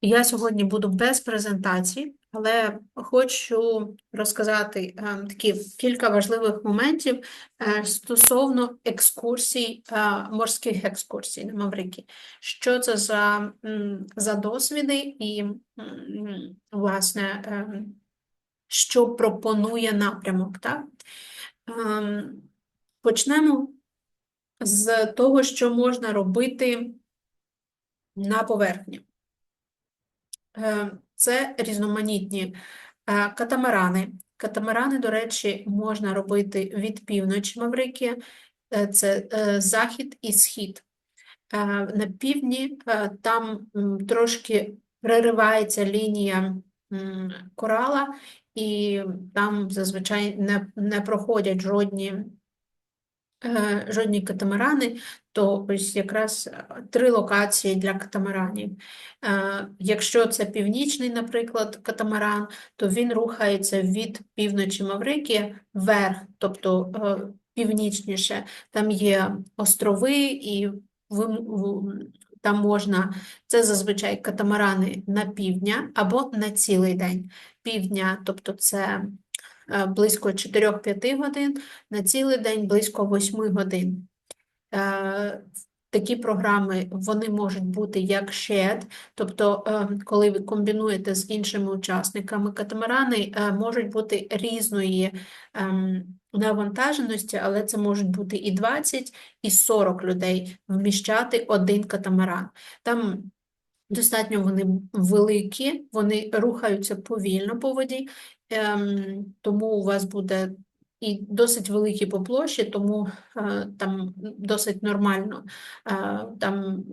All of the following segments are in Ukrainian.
Я сьогодні буду без презентації, але хочу розказати е, такі кілька важливих моментів е, стосовно екскурсій, е, морських екскурсій на Маврикії. Що це за, за досвіди і, власне, що пропонує напрямок, так? Ем, Почнемо з того, що можна робити на поверхні. Е, Це різноманітні е, катамарани. Катамарани, до речі, можна робити від півночі Маврикія, Е, це захід і схід. На півдні там трошки переривається лінія корала, і там зазвичай не, не проходять жодні жодні катамарани, то ось якраз е, три локації для катамаранів. Е, Якщо це північний, наприклад, катамаран, то він рухається від півночі Маврикії вверх, тобто е, північніше. Там є острови, і там можна, це зазвичай катамарани на півдня або на цілий день. Півдня, тобто це е, близько 4-5 годин, на цілий день близько 8 годин. Е, Такі програми вони можуть бути як shared, тобто, е, коли ви комбінуєте з іншими учасниками, катамарани е, можуть бути різної навантаженості, але це можуть бути і 20, і 40 людей вміщати один катамаран. Там Достатньо вони великі, вони рухаються повільно по воді, ем, тому у вас буде і досить великі по площі, тому е, там досить нормально. Е, там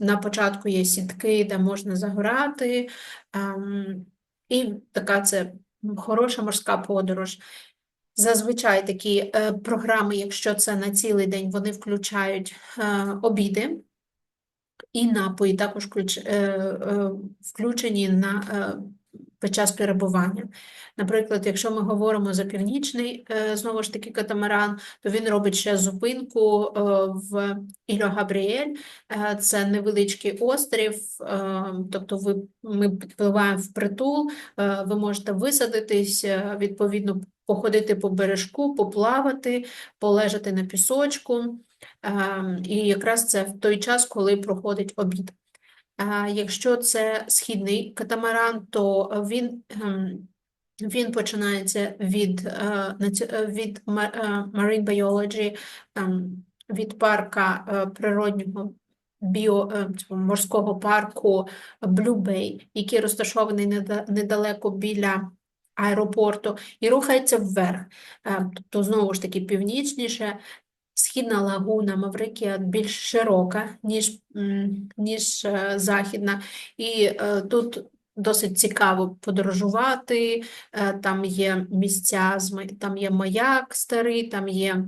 на початку є сітки, де можна загорати, ем, і така це хороша морська подорож. Зазвичай такі е, програми, якщо це на цілий день, вони включають обіди. І напої також е, е, включені на е, під час перебування. Наприклад, якщо ми говоримо за північний, знову ж таки, катамаран, то він робить ще зупинку в Ільо Габріель. Це невеличкий острів, тобто ви, ми підпливаємо в притул, ви можете висадитись, відповідно, походити по бережку, поплавати, полежати на пісочку. Ем, І якраз це в той час, коли проходить обід. Е, Якщо це східний катамаран, то він, ем, він починається від, е, е, від Marine Biology, ем, від парка природнього біо, морського парку Blue Bay, який розташований недалеко біля аеропорту, і рухається вверх. Е, Тобто, знову ж таки, північніше. Східна лагуна Маврикія більш широка, ніж, ніж е, західна, і е, тут досить цікаво подорожувати. е, Там є місця, там є маяк старий, там є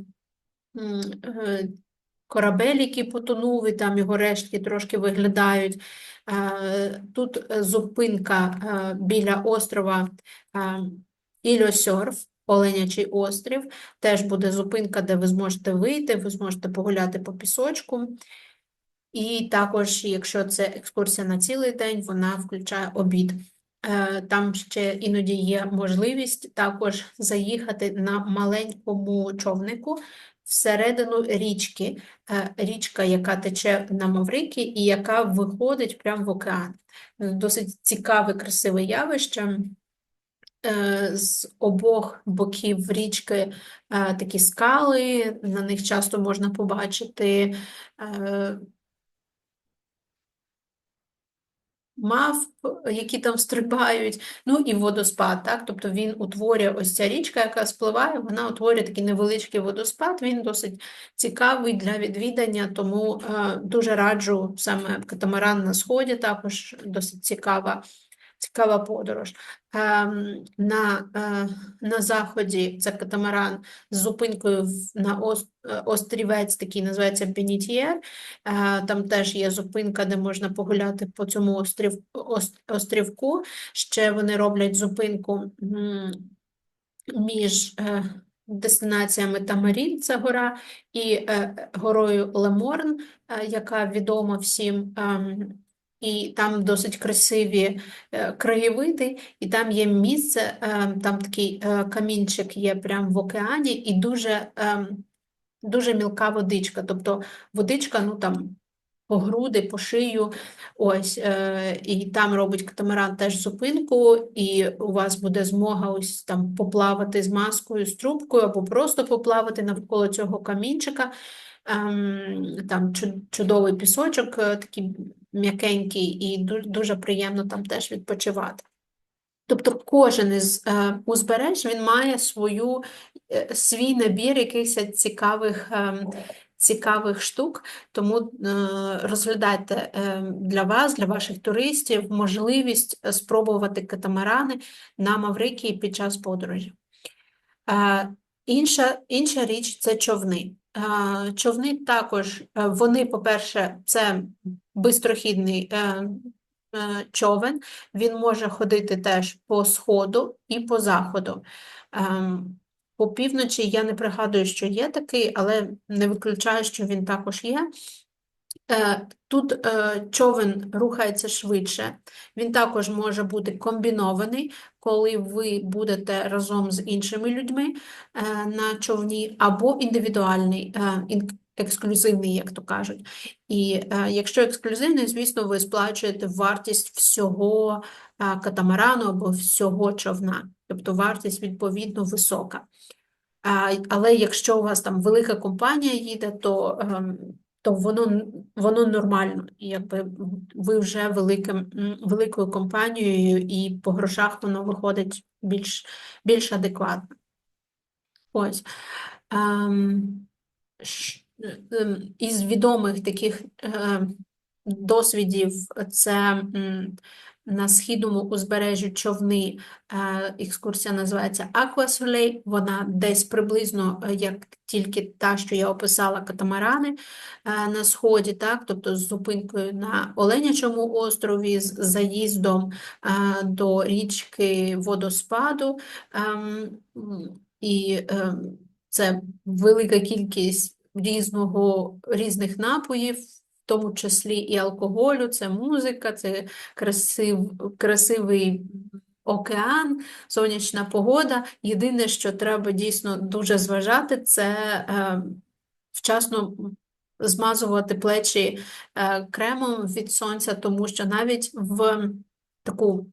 корабель, який потонув, і там його рештки трошки виглядають. Тут зупинка біля острова Ільосьорф, Оленячий острів. Теж буде зупинка, де ви зможете вийти, ви зможете погуляти по пісочку. І також, якщо це екскурсія на цілий день, вона включає обід. Е, Там ще іноді є можливість також заїхати на маленькому човнику всередину річки, Е, річка, яка тече на Маврики і яка виходить прямо в океан. Досить цікаве, красиве явище. Е, З обох боків річки е, такі скали, на них часто можна побачити е, мавп, які там стрибають, ну і водоспад, так? Тобто він утворює ось ця річка, яка спливає, вона утворює такий невеличкий водоспад, він досить цікавий для відвідання, тому дуже раджу саме катамаран на сході, також досить цікава. Цікава подорож. Ем, на, е, на заході це катамаран з зупинкою в- на е, острівець, такий називається Бенітьєр. Е, Там теж є зупинка, де можна погуляти по цьому острів, ос- острівку. Ще вони роблять зупинку між е, дестинаціями Тамарін, це гора, і е, горою Леморн, е, яка відома всім. ем, і там досить красиві е, краєвиди, і там є місце, е, там такий е, камінчик є прямо в океані, і дуже, е, дуже мілка водичка. Тобто водичка, ну там по груди, по шию. Ось, е, і там робить катамаран теж зупинку, і у вас буде змога ось там поплавати з маскою, з трубкою, або просто поплавати навколо цього камінчика. Ем, там чудовий пісочок, е, такий м'якенький, і дуже приємно там теж відпочивати. Тобто кожен із е, узбереж він має свою, е, свій набір якихось цікавих, ем, цікавих штук, тому е, розглядайте е, для вас, для ваших туристів, можливість е, спробувати катамарани на Маврикії під час подорожі. Е, Інша, інша річ це човни. Е, Човни також, е, вони, по-перше, це бистрохідний е, човен, він може ходити теж по сходу і по заходу. Ем, По півночі я не пригадую, що є такий, але не виключаю, що він також є. Е, Тут е, човен рухається швидше, він також може бути комбінований, коли ви будете разом з іншими людьми е, на човні, або індивідуальний, ексклюзивний, як то кажуть. І якщо ексклюзивний, звісно, ви сплачуєте вартість всього катамарану або всього човна, тобто вартість відповідно висока. Але якщо у вас там велика компанія їде, то, ем, то воно, воно нормально, якби ви вже великим, великою компанією, і по грошах воно виходить більш, більш адекватно. Ось. Ем, ем, Із відомих таких е, досвідів це на східному узбережжі човни. е, Екскурсія називається Aquasoleil. Вона десь приблизно е, як тільки та, що я описала, катамарани е, на сході, так? Тобто з зупинкою на Оленячому острові, з заїздом до річки водоспаду. ем, І це велика кількість різного, різних напоїв, тому числі і алкоголю, це музика, це красив, красивий океан, сонячна погода. Єдине, що треба дійсно дуже зважати, це е, вчасно змазувати плечі е, кремом від сонця, тому що навіть в таку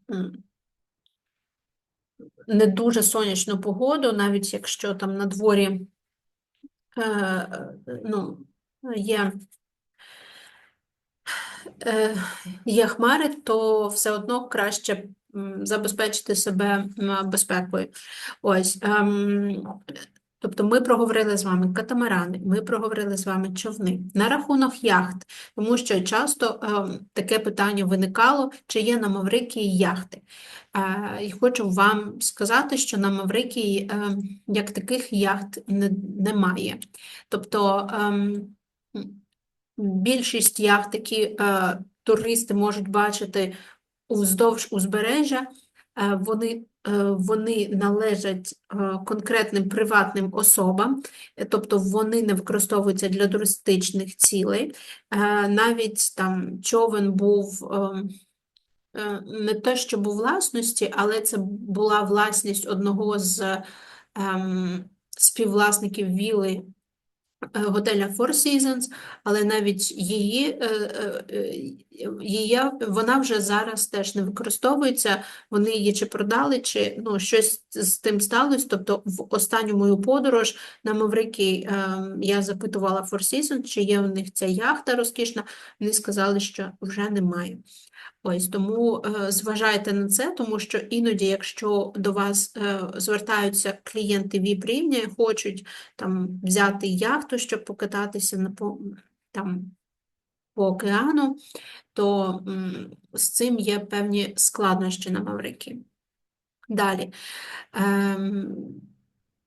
не дуже сонячну погоду, навіть якщо там на дворі е, ну, є, є хмари, то все одно краще забезпечити себе безпекою. Ось, ем, тобто ми проговорили з вами катамарани, ми проговорили з вами човни. На рахунок яхт, тому що часто ем, таке питання виникало, чи є на Маврикії яхти. Е, І хочу вам сказати, що на Маврикії ем, як таких яхт не, немає. Тобто м, більшість яхт, е, туристи можуть бачити уздовж узбережжя, е, вони, е, вони належать е, конкретним приватним особам, е, тобто вони не використовуються для туристичних цілей. Е, Навіть там човен був. ем, е, не те, що був власності, але це була власність одного з ем, співвласників віли готеля Four Seasons, але навіть її, е, е, е, її, вона вже зараз теж не використовується, вони її чи продали, чи ну, щось з тим сталося. Тобто в останню мою подорож на Маврикій я запитувала Four Seasons, чи є у них ця яхта розкішна, вони сказали, що вже немає. Ось тому е, зважайте на це, тому що іноді, якщо до вас е, звертаються клієнти vip рівня і хочуть там взяти яхту, щоб покататися на там по океану, то з цим є певні складнощі на Маврикії. Далі. Ем,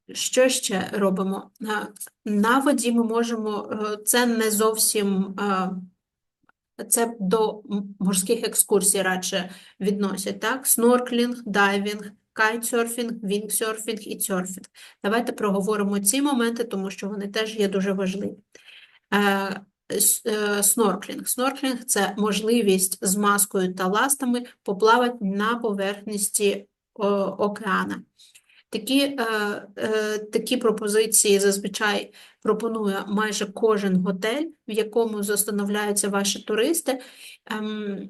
що ще робимо? На, на воді ми можемо, е, це не зовсім. Це до морських екскурсій радше відносять, так? Снорклінг, дайвінг, кайтсерфінг, вінгсерфінг і серфінг. Давайте проговоримо ці моменти, тому що вони теж є дуже важливі. Е, е, снорклінг. Снорклінг – це можливість з маскою та ластами поплавати на поверхності океана. Такі, е, е, такі пропозиції зазвичай пропонує майже кожен готель, в якому застановляються ваші туристи. Ем,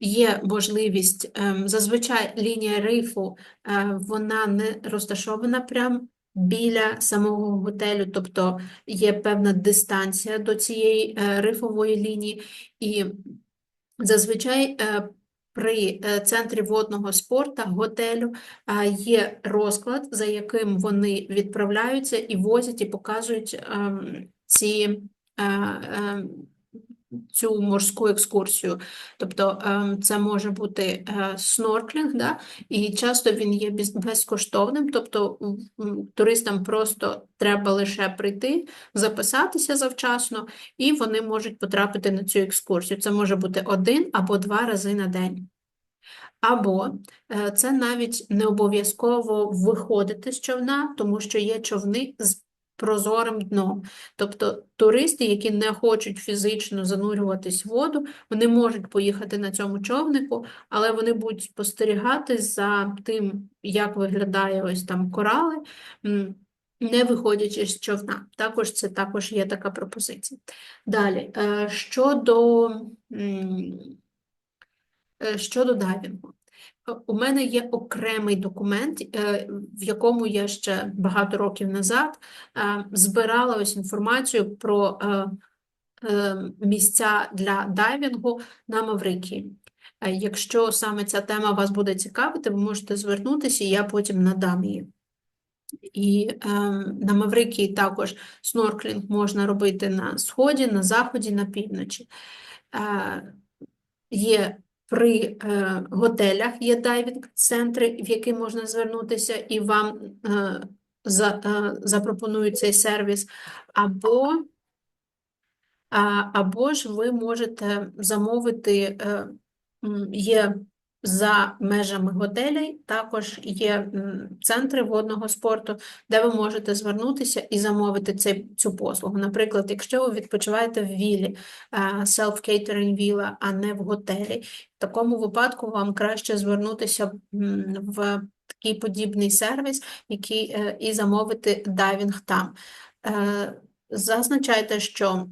Є можливість, ем, зазвичай лінія рифу, е, вона не розташована прямо біля самого готелю, тобто є певна дистанція до цієї е, рифової лінії, і зазвичай е, при е, центрі водного спорту готелю е, є розклад, за яким вони відправляються і возять, і показують ем, ці. Цю морську екскурсію, тобто ем, це може бути е, снорклінг, да? і часто він є безкоштовним, тобто туристам просто треба лише прийти, записатися завчасно, і вони можуть потрапити на цю екскурсію. Це може бути один або два рази на день. Або е, це навіть не обов'язково виходити з човна, тому що є човни з прозорим дном. Тобто туристи, які не хочуть фізично занурюватись в воду, вони можуть поїхати на цьому човнику, але вони будуть спостерігати за тим, як виглядає ось там корали, не виходячи з човна. Також це також є така пропозиція. Далі, е, щодо Е, Щодо дайвінгу. Е, У мене є окремий документ, е, в якому я ще багато років назад е, збирала ось інформацію про місця для дайвінгу на Маврикії. Якщо саме ця тема вас буде цікавити, ви можете звернутися, і я потім надам її. І е, на Маврикії також снорклінг можна робити на сході, на заході, на півночі. Е, Є при е, готелях є дайвінг-центри, в які можна звернутися, і вам е, за, е, запропонують цей сервіс, або, або ж ви можете замовити, є за межами готелей, також є центри водного спорту, де ви можете звернутися і замовити цей, цю послугу. Наприклад, якщо ви відпочиваєте в вілі, е, self-catering віла, а не в готелі, в такому випадку вам краще звернутися в такий подібний сервіс, який е, і замовити дайвінг там. Е, Зазначайте, що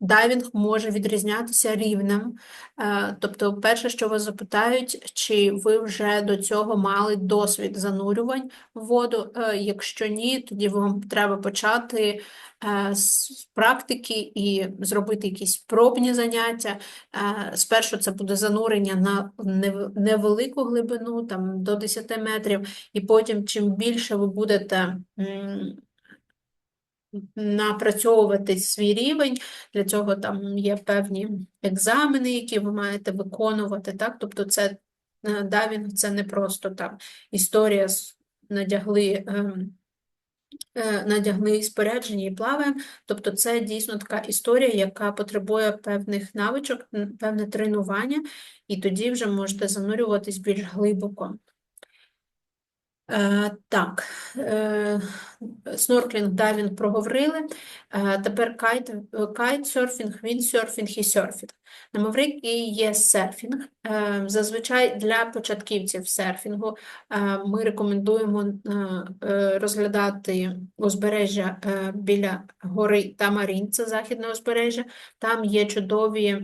дайвінг може відрізнятися рівнем. Е, Тобто, перше, що вас запитають, чи ви вже до цього мали досвід занурювань в воду. Е, Якщо ні, тоді вам треба почати е, з практики і зробити якісь пробні заняття. Спершу це буде занурення на невелику глибину, там до 10 метрів, і потім, чим більше ви будете напрацьовувати свій рівень, для цього там є певні екзамени, які ви маєте виконувати, так? Тобто це е, дайвінг це не просто там історія надягли. ем, е, Надягли спорядження і плаваємо, тобто це дійсно така історія, яка потребує певних навичок, певне тренування, і тоді вже можете занурюватись більш глибоко. Е, Так, е, снорклінг, дайвінг проговорили. Е, Тепер кайт, кайтсерфінг, віндсерфінг і серфінг. На Маврикії є серфінг. Зазвичай для початківців серфінгу ми рекомендуємо розглядати узбережжя біля гори Тамарін, це західне узбережжя. Там є чудові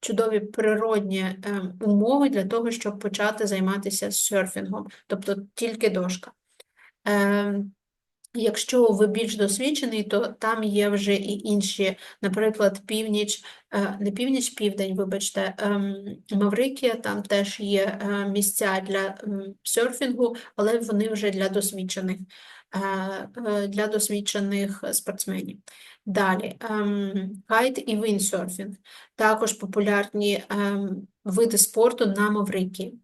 чудові природні е, умови для того, щоб почати займатися серфінгом, тобто тільки дошка. Е, Якщо ви більш досвідчений, то там є вже і інші, наприклад, північ, е, не північ, південь, вибачте, ем, Маврикія, там теж є е, місця для серфінгу, але вони вже для досвідчених, для досвідчених спортсменів. Далі, ем, кайт і віндсерфінг також популярні ем, види спорту на Маврикії.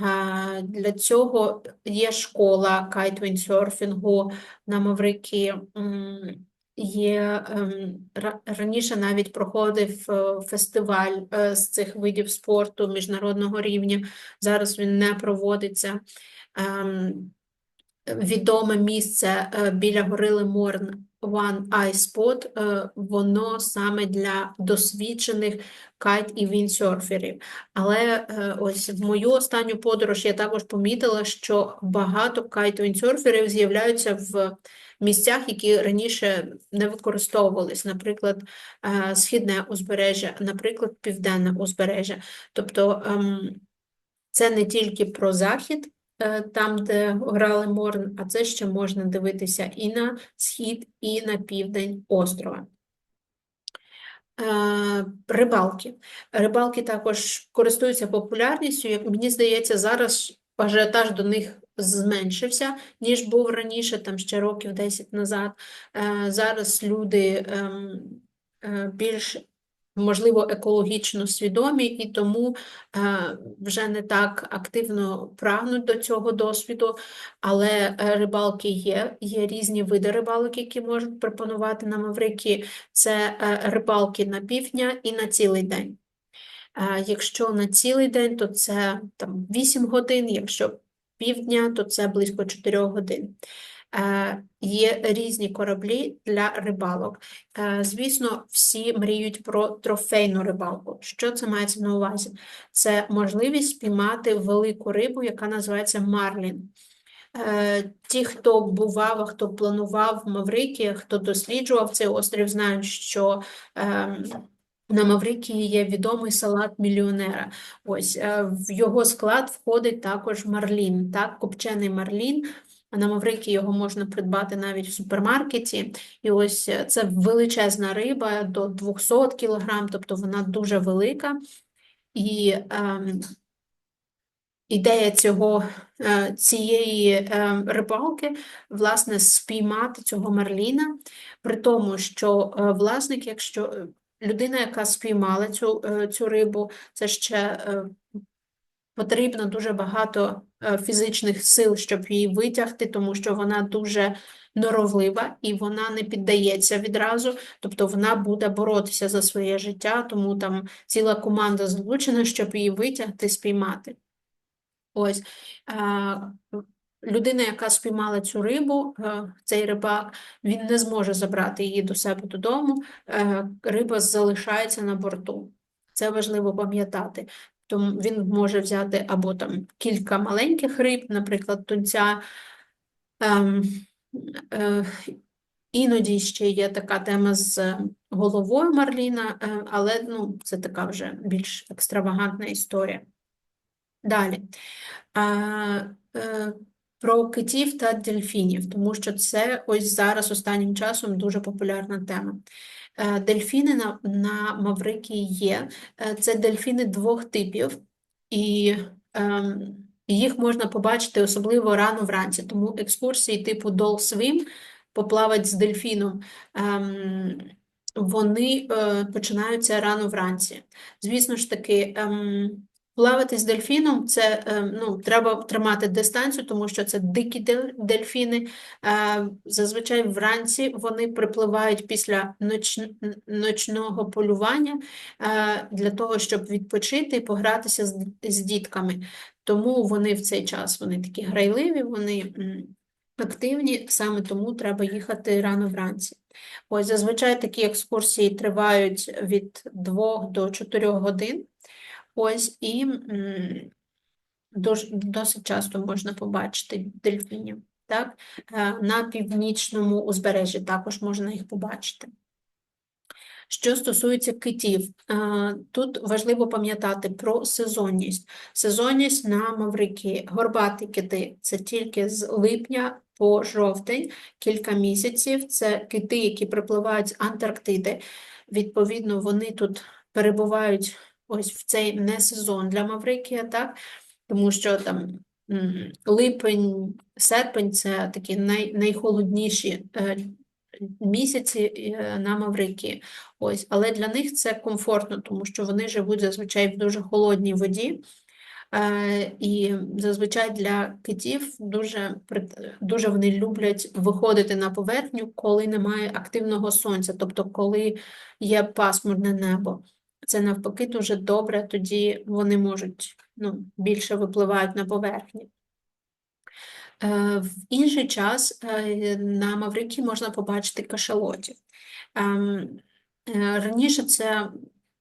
Е, Для цього є школа кайт-віндсерфінгу на Маврикії. М, Є ем, раніше навіть проходив е, фестиваль е, з цих видів спорту міжнародного рівня. Зараз він не проводиться. Відоме місце е, біля гори Леморн One Eye Spot, е, воно саме для досвідчених кайт і віндсерферів. Але е, ось в мою останню подорож я також помітила, що багато кайт віндсерферів з'являються в місцях, які раніше не використовувались, наприклад, східне узбережжя, наприклад, південне узбережжя. Тобто ем, це не тільки про захід, там, де грали Морн, а це ще можна дивитися і на схід, і на південь острова. Е, Рибалки. Рибалки також користуються популярністю. Як мені здається, зараз ажіотаж до них зменшився, ніж був раніше, там ще років 10 назад. Е, Зараз люди ем, е, більш можливо, екологічно свідомі, і тому е, вже не так активно прагнуть до цього досвіду, але е, рибалки є, є різні види рибалок, які можуть пропонувати на Маврики. Це е, рибалки на півдня і на цілий день. Якщо на цілий день, то це там 8 годин, якщо півдня, то це близько 4 годин. Е, Є різні кораблі для рибалок. Е, Звісно, всі мріють про трофейну рибалку. Що це мається на увазі? Це можливість спіймати велику рибу, яка називається марлін. Е, Ті, хто бував, хто планував в Маврикії, хто досліджував цей острів, знають, що на Маврикії є відомий салат мільйонера. Ось в його склад входить також марлін, так, копчений марлін. А На Маврикії його можна придбати навіть в супермаркеті. І ось е, це величезна риба до 200 кг, тобто вона дуже велика. І ем, ідея цього, е, цієї е, рибалки, власне, спіймати цього марліна, при тому, що е, власник, якщо е, людина, яка спіймала цю, е, цю рибу, це ще е, потрібно дуже багато е, фізичних сил, щоб її витягти, тому що вона дуже норовлива і вона не піддається відразу, тобто вона буде боротися за своє життя, тому там ціла команда залучена, щоб її витягти, спіймати. Ось. Людина, яка спіймала цю рибу, е, цей рибак, він не зможе забрати її до себе додому, е, риба залишається на борту. Це важливо пам'ятати. Тому він може взяти або там кілька маленьких риб, наприклад, тунця. Ем, е, Іноді ще є така тема з головою Марліна, е, але ну, це така вже більш екстравагантна історія. Далі. А, е, Про китів та дельфінів, тому що це ось зараз останнім часом дуже популярна тема. Е, Дельфіни на, на Маврикії є. Е, Це дельфіни двох типів, і ем, їх можна побачити особливо рано вранці. Тому екскурсії типу Doll Swim, поплавати з дельфіном, ем, вони е, починаються рано вранці. Звісно ж таки, ем, плавати з дельфіном це ем, ну, треба тримати дистанцію, тому що це дикі дельфіни. Е, Зазвичай вранці вони припливають після ноч... ночного полювання е, для того, щоб відпочити і погратися з дітками. Тому вони в цей час вони такі грайливі, вони активні, саме тому треба їхати рано вранці. Ось зазвичай такі екскурсії тривають від 2 до 4 годин. Ось і дос- досить часто можна побачити дельфінів. Так? Е, На північному узбережжі також можна їх побачити. Що стосується китів, е, тут важливо пам'ятати про сезонність. Сезонність на Маврикії. Горбаті кити – це тільки з липня по жовтень, кілька місяців. Це кити, які припливають з Антарктиди. Відповідно, вони тут перебувають ось в цей не сезон для Маврикія, так? Тому що там липень, серпень це такі най, найхолодніші е, місяці е, на Маврикії. Ось, але для них це комфортно, тому що вони живуть зазвичай в дуже холодній воді. Е, І зазвичай для китів дуже, дуже вони люблять виходити на поверхню, коли немає активного сонця, тобто коли є пасмурне небо. Це навпаки дуже добре, тоді вони можуть ну, більше випливають на поверхні. Е, В інший час е, на Маврикі можна побачити кашалотів. Ем, е, Раніше це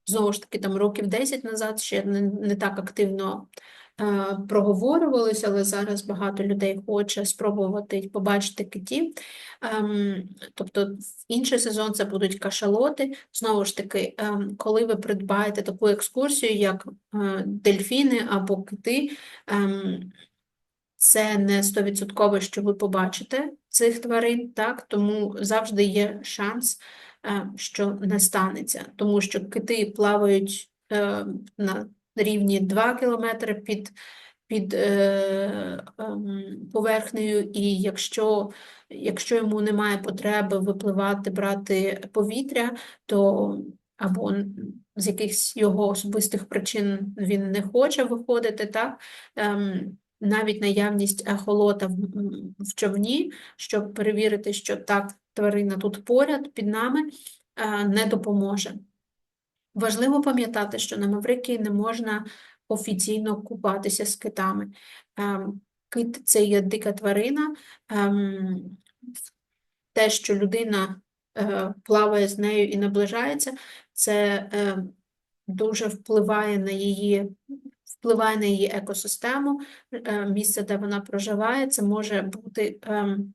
знову ж таки там років 10 назад ще не, не так активно е, проговорювалося, але зараз багато людей хоче спробувати побачити китів. Ем, Тобто інший сезон це будуть кашалоти. Знову ж таки, ем, коли ви придбаєте таку екскурсію, як е, дельфіни або кити, ем, це не стовідсотково, що ви побачите цих тварин, так, тому завжди є шанс, що не станеться, тому що кити плавають на рівні 2 кілометри під, під е, ем, поверхнею, і якщо, якщо йому немає потреби випливати, брати повітря, то або з якихось його особистих причин він не хоче виходити, так? Ем, навіть наявність ехолота в, в човні, щоб перевірити, що так, тварина тут поряд під нами, е, не допоможе. Важливо пам'ятати, що на Маврикії не можна офіційно купатися з китами. Ем, Кит це є дика тварина, ем, те, що людина е, плаває з нею і наближається, це е, дуже впливає на її впливає на її екосистему, е, місце, де вона проживає, це може бути ем,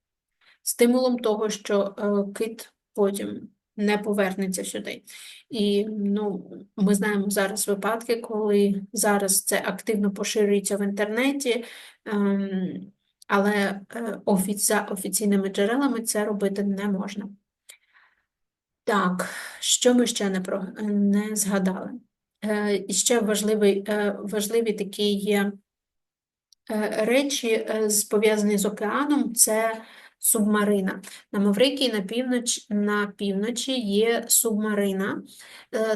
стимулом того, що кит потім не повернеться сюди. І ну, ми знаємо зараз випадки, коли зараз це активно поширюється в інтернеті, ем, але е, за офіційними джерелами це робити не можна. Так, що ми ще не про не згадали? Е, і ще важливий, е, важливі такі є е, речі, пов'язані з океаном, це субмарина. На Маврикії на півноч, на півночі є субмарина.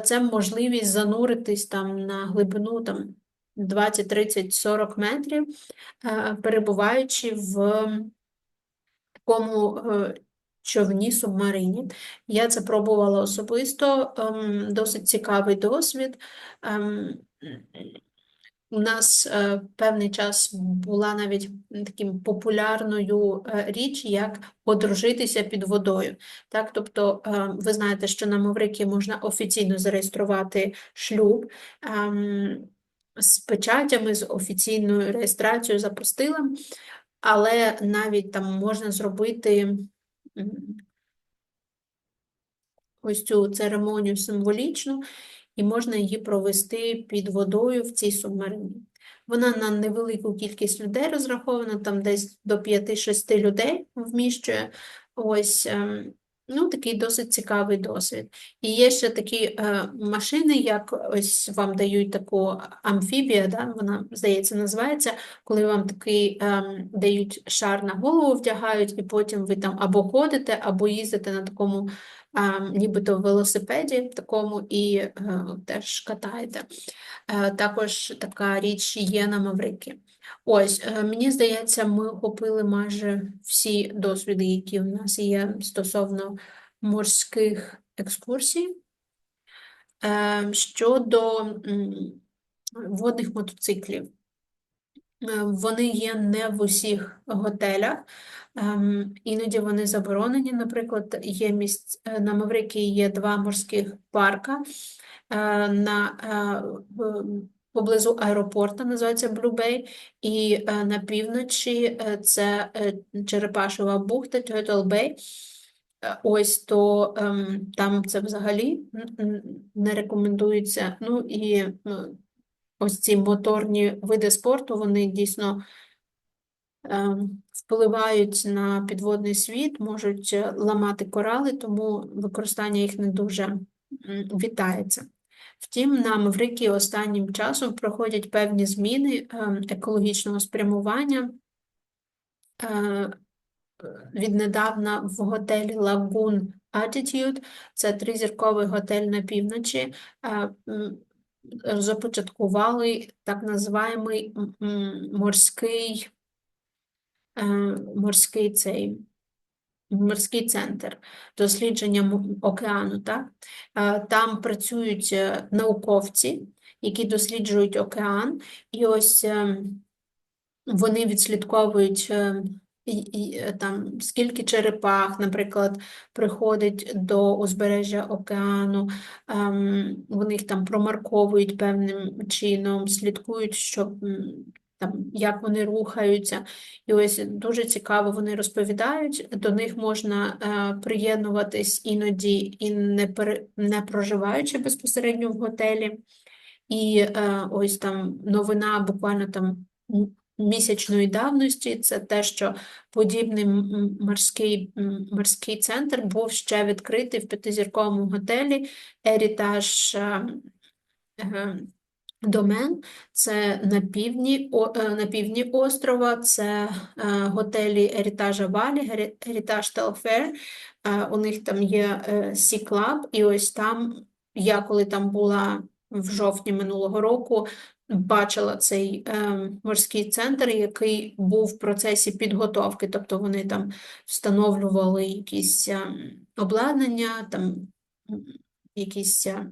Це можливість зануритись там на глибину там, 20, 30, 40 метрів, перебуваючи в такому човні субмарині. Я це пробувала особисто, ем, досить цікавий досвід. У нас е, певний час була навіть таким популярною е, річ, як одружитися під водою. Так, Тобто, е, ви знаєте, що на Маврикії можна офіційно зареєструвати шлюб ем, з печатями, з офіційною реєстрацією за постилем, але навіть там можна зробити ось цю церемонію символічну, і можна її провести під водою в цій субмарині. Вона на невелику кількість людей розрахована, там десь до 5-6 людей вміщує. Ось ем, Ну, такий досить цікавий досвід. І є ще такі е, машини, як ось вам дають таку амфібія, да, вона, здається, називається, коли вам такий е, дають шар на голову, вдягають, і потім ви там або ходите, або їздите на такому, е, нібито велосипеді, такому і е, теж катаєте. Е, також така річ є на Маврики. Ось, е, мені здається, ми охопили майже всі досвіди, які в нас є стосовно морських екскурсій. Е, щодо водних мотоциклів, е, вони є не в усіх готелях, ем, іноді вони заборонені. Наприклад, є місць на Маврикії є два морських парка. на поблизу аеропорту, називається Blue Bay, і е, на півночі е, це е, Черепашева бухта, Turtle Bay. Ось то ем, там це взагалі не рекомендується. Ну і ось ці моторні види спорту, вони дійсно ем, впливають на підводний світ, можуть ламати корали, тому використання їх не дуже вітається. Втім, на Маврикії останнім часом проходять певні зміни ем, екологічного спрямування. Е, віднедавна в готелі Lagoon Attitude, це тризірковий готель на півночі, е, започаткували так називаємий морський е, морський цей морський центр дослідження океану. Так? Там працюють е, науковці, які досліджують океан, і ось ем, вони відслідковують е, і, і, е, там, скільки черепах, наприклад, приходить до узбережжя океану, ем, вони їх там промарковують певним чином, слідкують, щоб там, як вони рухаються. І ось дуже цікаво вони розповідають. До них можна е, приєднуватись іноді і не, пере, не проживаючи безпосередньо в готелі. І е, ось там новина буквально там місячної давності, це те, що подібний морський, морський центр був ще відкритий в п'ятизірковому готелі Ерітаж е, Домен, це на півдні, е, на півдні острова, це е, готелі Ерітажа Валі, Ерітаж Телфер. У них там є Сі Клаб, і ось там я коли там була в жовтні минулого року, бачила цей е, морський центр, який був в процесі підготовки, тобто вони там встановлювали якісь е, обладнання, там якісь. е,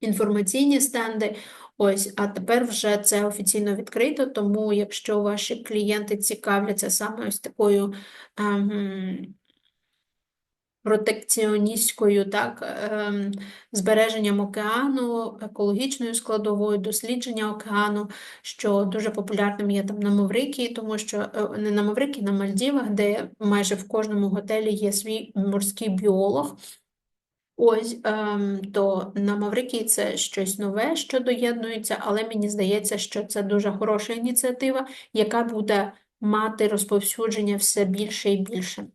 інформаційні стенди. Ось, а тепер вже це офіційно відкрито, тому якщо ваші клієнти цікавляться саме ось такою ем, протекціоністською, так, ем, збереженням океану, екологічною складовою, дослідження океану, що дуже популярним є там на Маврикії, тому що е, не на Маврикії, на Мальдівах, де майже в кожному готелі є свій морський біолог. Ось, ем, то на Маврикії це щось нове, що доєднується, але мені здається, що це дуже хороша ініціатива, яка буде мати розповсюдження все більше і більше.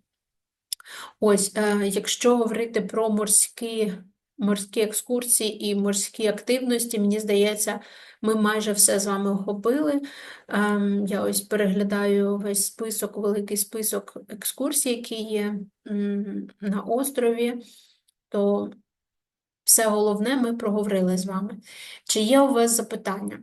Ось, е, якщо говорити про морські, морські екскурсії і морські активності, мені здається, ми майже все з вами охопили. Ем, я ось переглядаю весь список, великий список екскурсій, які є на острові то все головне ми проговорили з вами. Чи є у вас запитання?